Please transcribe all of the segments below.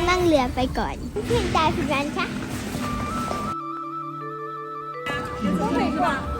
องนั่งเรือไปก่อนเพื่อนตายถึงนั้นค่ะ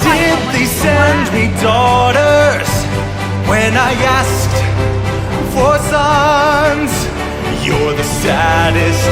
Did they send me daughters when I asked for sons? You're the saddest